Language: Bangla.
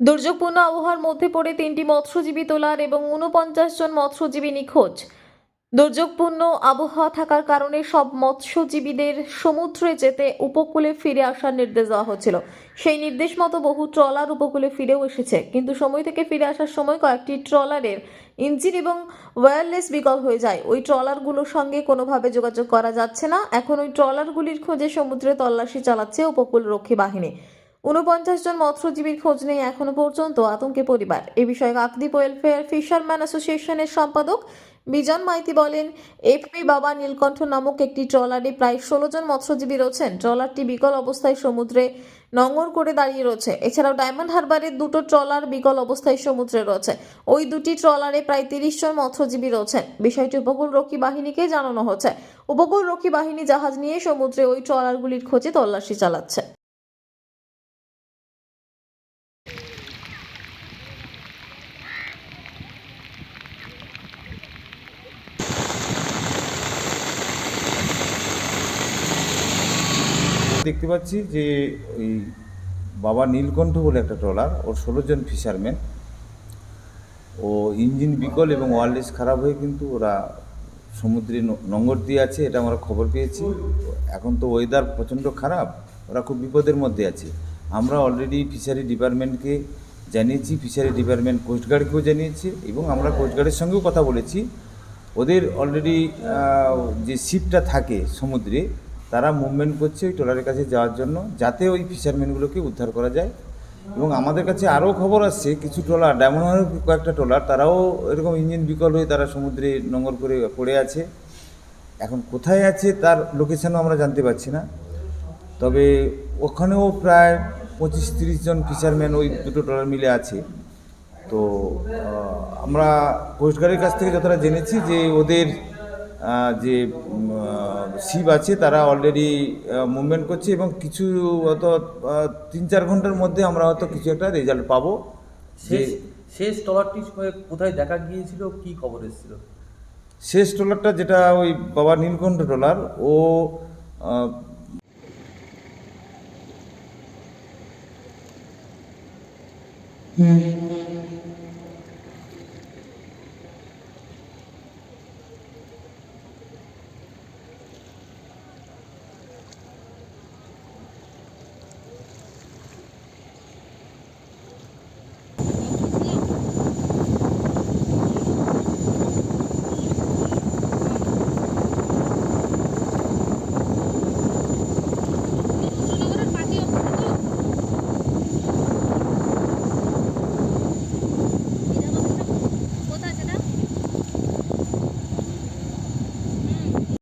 দুর্যোগপূর্ণ আবহাওয়ার মধ্যে পড়ে তিনটি মৎস্যজীবী তোলার এবং উনপঞ্চাশ জন মৎস্যজীবী নিখোঁজ। দুর্যোগপূর্ণ আবহাওয়া থাকার কারণে সব মৎস্যজীবীদের সমুদ্রে যেতে উপকূলে ফিরে আসার নির্দেশ দেওয়া হচ্ছিল। সেই নির্দেশ মতো বহু ট্রলার উপকূলে ফিরেও এসেছে। কিন্তু সময় থেকে ফিরে আসার সময় কয়েকটি ট্রলারের ইঞ্জিন এবং ওয়্যারলেস বিকল হয়ে যায়। ওই ট্রলারগুলোর সঙ্গে কোনোভাবে যোগাযোগ করা যাচ্ছে না। এখন ওই ট্রলারগুলির খোঁজে সমুদ্রে তল্লাশি চালাচ্ছে উপকূল রক্ষী বাহিনী। উনপঞ্চাশ জন মৎস্যজীবীর খোঁজ নেই এখনও পর্যন্ত আতঙ্কে পরিবার। এ বিষয়ে কাকদ্বীপ ওয়েলফেয়ার ফিশারম্যান অ্যাসোসিয়েশনের সম্পাদক বিজন মাইতি বলেন এফপি বাবা নীলকণ্ঠ নামক একটি ট্রলারে প্রায় ষোলো জন মৎস্যজীবী রয়েছেন। ট্রলারটি বিকল অবস্থায় সমুদ্রে নোঙর করে দাঁড়িয়ে রয়েছে। এছাড়াও ডায়মন্ড হারবারের দুটো ট্রলার বিকল অবস্থায় সমুদ্রে রয়েছে। ওই দুটি ট্রলারে প্রায় তিরিশ জন মৎস্যজীবী রয়েছেন। বিষয়টি উপকূল রক্ষী বাহিনীকে জানানো হচ্ছে। উপকূল রক্ষী বাহিনী জাহাজ নিয়ে সমুদ্রে ওই ট্রলারগুলির খোঁজে তল্লাশি চালাচ্ছে। দেখতে পাচ্ছি যে ওই বাবা নীলকণ্ঠ বলে একটা ট্রলার, ওর ষোলো জন ফিশারম্যান ও ইঞ্জিন বিকল এবং ওয়ারলেস খারাপ হয়ে কিন্তু ওরা সমুদ্রে ন- নোঙর দিয়ে আছে, এটা আমরা খবর পেয়েছি। এখন তো ওয়েদার প্রচণ্ড খারাপ, ওরা খুব বিপদের মধ্যে আছে। আমরা অলরেডি ফিশারি ডিপার্টমেন্টকে জানিয়েছি ফিশারি ডিপার্টমেন্ট কোস্টগার্ডকেও জানিয়েছি এবং আমরা কোস্টগার্ডের সঙ্গেও কথা বলেছি। ওদের অলরেডি যে শিপটা থাকে সমুদ্রে তারা মুভমেন্ট করছে ওই ট্রলারের কাছে যাওয়ার জন্য, যাতে ওই ফিশারম্যানগুলোকে উদ্ধার করা যায়। এবং আমাদের কাছে আরও খবর আসছে, কিছু ট্রলার, ডায়মন্ড কয়েকটা ট্রলার, তারাও এরকম ইঞ্জিন বিকল হয়ে তারা সমুদ্রে নোঙর করে পড়ে আছে। এখন কোথায় আছে তার লোকেশনও আমরা জানতে পারছি না। তবে ওখানেও প্রায় পঁচিশ তিরিশ জন ফিশারম্যান ওই দুটো ট্রলার মিলে আছে। তো আমরা কোস্টগার্ডের কাছ থেকে যতটা জেনেছি যে ওদের যে শিপ আছে তারা অলরেডি মুভমেন্ট করছে এবং কিছু হয়তো তিন চার ঘণ্টার মধ্যে আমরা হয়তো কিছু একটা রেজাল্ট পাবো। শেষ শেষ ট্রলারটি কোথায় দেখা গিয়েছিল? কি খবর এসেছিল? শেষ ট্রলারটা যেটা ওই বাবা নীলকণ্ঠ ট্রলার ও আহ,